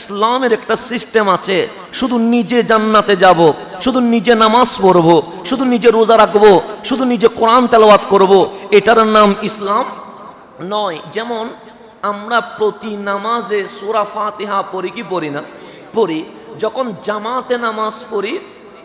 ইসলামের একটা সিস্টেম আছে, শুধু নিজে জান্নাতে যাব, শুধু নিজে নামাজ পড়ব, শুধু নিজে রোজা রাখব, শুধু নিজে কোরআন তেলাওয়াত করব, এটার নাম ইসলাম নয়। যেমন আমরা প্রতি নামাজে সুরা ফাতিহা পড়ি, কি পড়ি না? পড়ি। যখন জামাতে নামাজ পড়ি,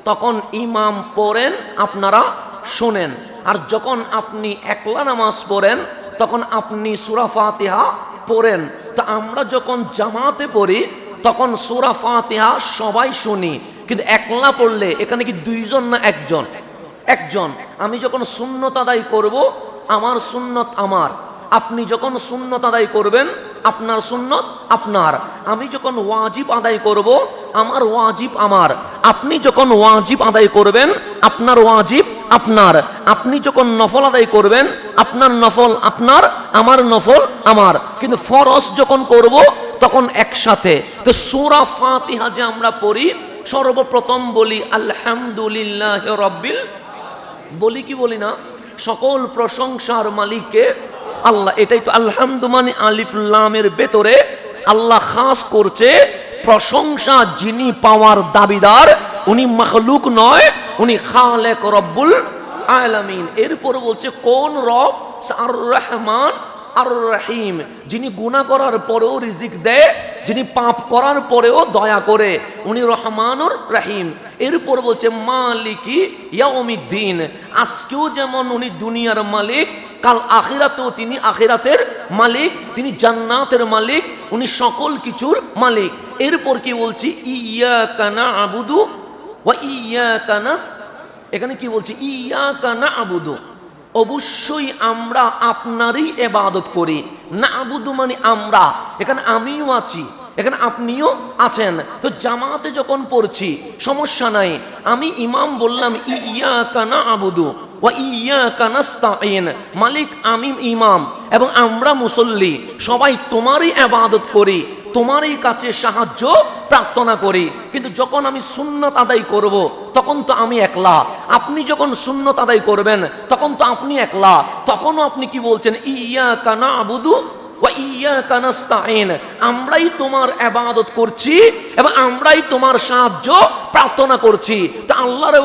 তখন ইমাম পড়েন, আপনারা শোনেন। আর যখন আপনি একলা নামাজ পড়েন, তখন আপনি সুরা ফাতিহা পড়েন, তা আমরা যখন জামাতে পড়ি, তখন সুরা ফাতিহা সবাই শুনি, কিন্তু একলা পড়লে এখানে কি দুইজন না একজন? একজন। আমি যখন সুন্নত আদায় করব, আমার সুন্নত আমার। আপনি যখন সুন্নত আদায় করবেন, আপনার সুন্নত আপনার। আমি যখন ওয়াজিব আদায় করব, আমার ওয়াজিব আমার। আপনি যখন ওয়াজিব আদায় করবেন, আপনার ওয়াজিব আপনার। আপনি যখন নফল আদায় করবেন, আপনার নফল আপনার। আমার নফল আমার। কিন্তু ফরজ যখন করব, তখন একসাথে। তো সুরা ফাতিহা যে আমরা পড়ি, সর্বপ্রথম বলি, আলহামদুলিল্লাহ রব্বিল বলি কি বলি না? সকল প্রশংসার মালিককে আল্লাহ, এটাই তো আলহামদু মানে আলিফুল্লামের ভেতরে আল্লাহ খাস করছে প্রশংসা যিনি পাওয়ার দাবিদার, উনি মখলুক নয়, উনি খালেক রব্বুল আলামিন। এরপর বলছে, কোন রব আর রহমান আর রহিম যিনি গুনাহ করার পরেও রিজিক দেয়, যিনি পাপ করার পরেও দয়া করে। উনি রহমানুর রাহিম। এরপর বলছে, মালিকি ইয়াউমিদ্দিন। আজকেও যেমন উনি দুনিয়ার মালিক, কাল আখিরাতেও তিনি আখিরাতের মালিক, তিনি জান্নাতের মালিক, উনি সকল কিছুর মালিক। এরপর কি বলছি? ইয়া কানা আবুদু ওয়া ইয়া কানাস এখানে কি বলছি? ইয়া কানা আবুদু অবশ্যই আমরা আপনারই এবাদত করি। না আবুদু মানে আমরা। এখানে আমিও আছি, এখানে আপনিও আছেন। তো জামাতে যখন পড়ছি, সমস্যা নাই। আমি ইমাম বললাম ইয়া কানা আবুদু ওয়া ইয়া মালিক, আমি ইমাম এবং আমরা মুসল্লি। সবাই তোমারই আবাদত করি, তোমারই কাছে সাহায্য প্রার্থনা করি। কিন্তু যখন আমি সুন্নত আদায় করব, তখন তো আমি একলা। আপনি যখন শূন্য আদায় করবেন, তখন তো আপনি একলা। তখনও আপনি কি বলছেন? ইয়া কানা আবুদু আমরাই তোমার ইবাদত করছি এবং আমরাই তোমার সাহায্য প্রার্থনা করছি। তা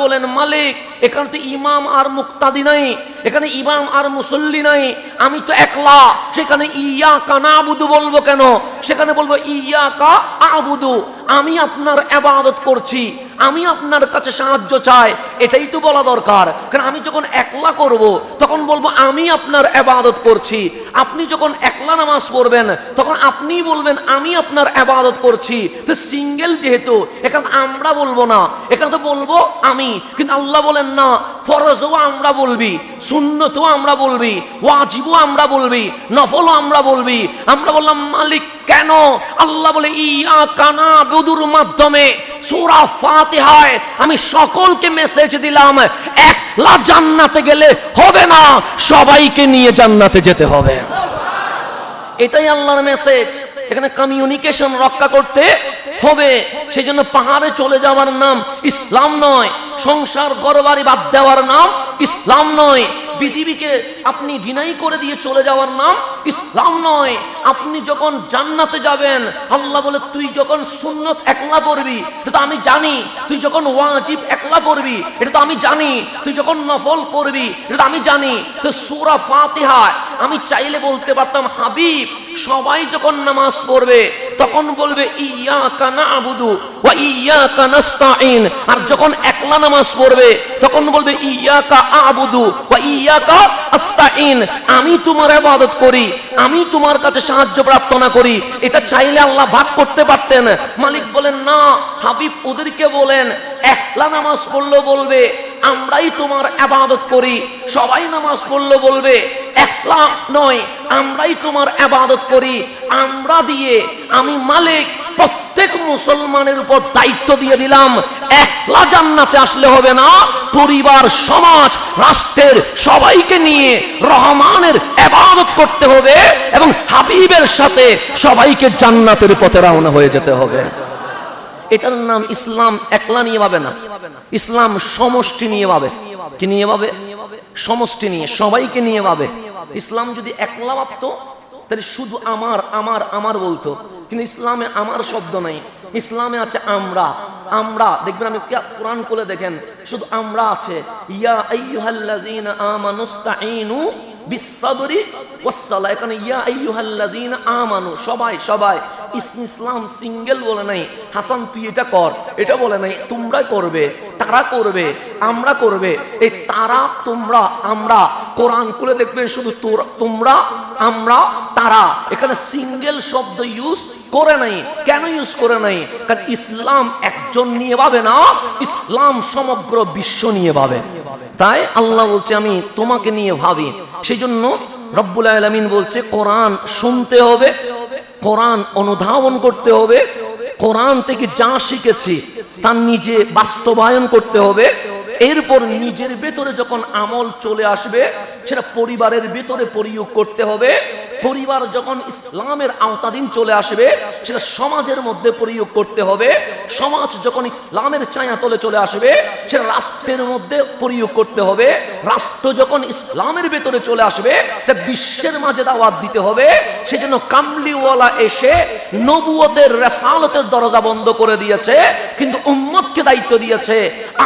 বলেন, মালিক, এখানে তো ইমাম আর মুক্তাদি নাই, এখানে ইমাম আর মুসল্লি নাই, আমি তো একলা, সেখানে ইয়া বলব কেন? সেখানে বলব ইয়া কা আবুদু, আমি আপনার আবাদত করছি, আমি আপনার কাছে সাহায্য চাই, এটাই তো বলা দরকার। কারণ আমি যখন একলা করব, তখন বলব, আমি আপনার আবাদত করছি। আপনি যখন একলা নামাজ পড়বেন তখন আপনি বলবেন, আমি আপনার আবাদত করছি। তো সিঙ্গেল যেহেতু, এখানে আমরা বলব না। এখানে তো বলব আমি। কিন্তু আল্লাহ বলেন না, ফরজও আমরা বলবি, সুন্নতও আমরা বলবি, ওয়াজিবও আমরা বলবি, নফলও আমরা বলবি। আমরা বললাম, মালিক, কেন? আল্লাহ বলে ইয়া কানা বদুর মাধ্যমে সূরা ফাতিহায় আমি সকলকে মেসেজ দিলাম, একলা জান্নাতে গেলে হবে না, সবাইকে নিয়ে জান্নাতে যেতে হবে। এটাই আল্লাহর মেসেজ এখানে কমিউনিকেশন রক্ষা করতে হবে সেই জন্য পাহাড়ে চলে যাওয়ার নাম ইসলাম নয়, সংসার গরবারি বাদ দেওয়ার নাম ইসলাম নয়, পৃথিবীকে আপনি ডিনাই করে দিয়ে চলে যাওয়ার নাম ইসলাম নয়। আপনি যখন জান্নাতে যাবেন, আল্লাহ বলে, তুই যখন সুন্নত একলা পড়বি, এটা তো আমি জানি। তুই যখন ওয়াজিব একলা পড়বি, এটা তো আমি জানি। তুই যখন নফল পড়বি, এটা তো আমি জানি। তো সুরা ফাতিহায় আমি চাইলে বলতে পারতাম, হাবিব, সবাই যখন নামাজ পড়বে তখন বলবে ওয়া আর যখন একলা নামাজ পড়বে, তখন বলবে আবুদু ওয়া আমি তোমার ইবাদত করি, আমি তোমার কাছে সাহায্য প্রার্থনা করি। এটা চাইলে আল্লাহ ভাগ করতে পারতেন। মালিক বলেন, না, হাবিব ওদেরকে বলেন, একলা নামাজ পড়ল বলবে, আমরাই তোমার আবাদত করি। সবাই নামাজ পড়ল বলবে নয়, আমরাই তোমার আবাদত করি। আমরা দিয়ে আমি মালিক, প্রত্যেক মুসলমানের উপর দায়িত্ব দিয়ে দিলাম। একলা জান্নাতে আসলে হবে না। পরিবার, সমাজ, রাষ্ট্রের সবাইকে নিয়ে রহমানের আবাদত করতে হবে এবং হাবিবের সাথে সবাইকে জান্নাতের পথে রওনা হয়ে যেতে হবে। এটার নাম ইসলাম একলা নিয়ে পাবে না। ইসলাম সমষ্টি নিয়ে পাবে কি নিয়ে পাবে সমষ্টি নিয়ে সবাইকে নিয়ে পাবে ইসলাম যদি একলা ভাবতো তাহলে শুধু আমার আমার আমার বলতো। কিন্তু ইসলামে আমার শব্দ নাই। ইসলামে আছে আমরা। আমরা দেখবেন আমি কোরআন খুলে দেখেন শুধু আমরা আছে। ইয়া আইয়ুহাল্লাযীনা আমানুস্তাঈনু বিসসাবরি ওয়াসসালাহ এখানে ইয়া আইয়ুহাল্লাযীনা আমানু সবাই সবাই। ইসলাম সিঙ্গেল বলে নাই। হাসান তুই এটা কর। এটা বলে নাই তোমরা করবে। তারা করবে, আমরা করবে। এই তারা, তোমরা, আমরা, কোরআন খুলে দেখবেন শুধু তোমরা, আমরা, তারা। এখানে সিঙ্গেল শব্দ ইউজ করে নাই। কেন ইউজ করে নাই? কারণ ইসলাম একজন নিয়ে পাবে না, ইসলাম সমগ্র বিশ্ব নিয়ে পাবে তাই আল্লাহ বলছে, আমি তোমাকে নিয়ে ভাবি। সেই জন্য রব্বুল আলমিন বলছে, কোরআন শুনতে হবে, কোরআন অনুধাবন করতে হবে কোরআন থেকে যা শিখেছি তার নিজে বাস্তবায়ন করতে হবে। এরপর নিজের ভেতরে যখন আমল চলে আসবে, সেটা পরিবারের ভেতরে প্রয়োগ করতে হবে। পরিবার যখন ইসলামের আওতাধীন চলে আসবে, সেটা সমাজের মধ্যে প্রয়োগ করতে হবে। সমাজ যখন ইসলামের ছায়াতলে চলে আসবে, সেটা রাষ্ট্রের মধ্যে প্রয়োগ করতে হবে। রাষ্ট্র যখন ইসলামের ভেতরে চলে আসবে তা বিশ্বের মাঝে দাওয়াত দিতে হবে। সেজন্য কামলিওয়ালা এসে নবুয়তের রেসালতের দরজা বন্ধ করে দিয়েছে, কিন্তু উম্মতকে দায়িত্ব দিয়েছে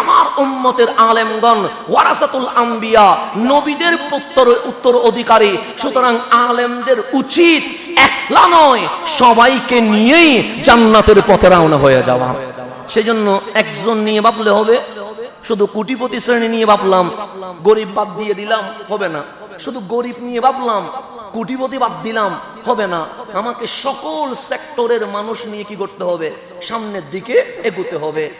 আমার উম্মতের আলেমগণ, ওয়ারাসাতুল আম্বিয়া, নবীদের উত্তর উত্তর অধিকারী। সুতরাং আলেমদের উচিত একলা নয়, সবাইকে নিয়েই জান্নাতের পথে রওনা হয়ে যাওয়া। সেজন্য একজন নিয়ে ভাবলে হবে, শুধু কোটিপতি শ্রেণি নিয়ে ভাবলাম, গরিব বাদ দিয়ে দিলাম, হবে না। শুধু গরিব নিয়ে ভাবলাম, কোটিপতি বাদ দিলাম হবে না। আমাকে সকল সেক্টরের মানুষ নিয়ে কি করতে হবে? সামনের দিকে এগুতে হবে।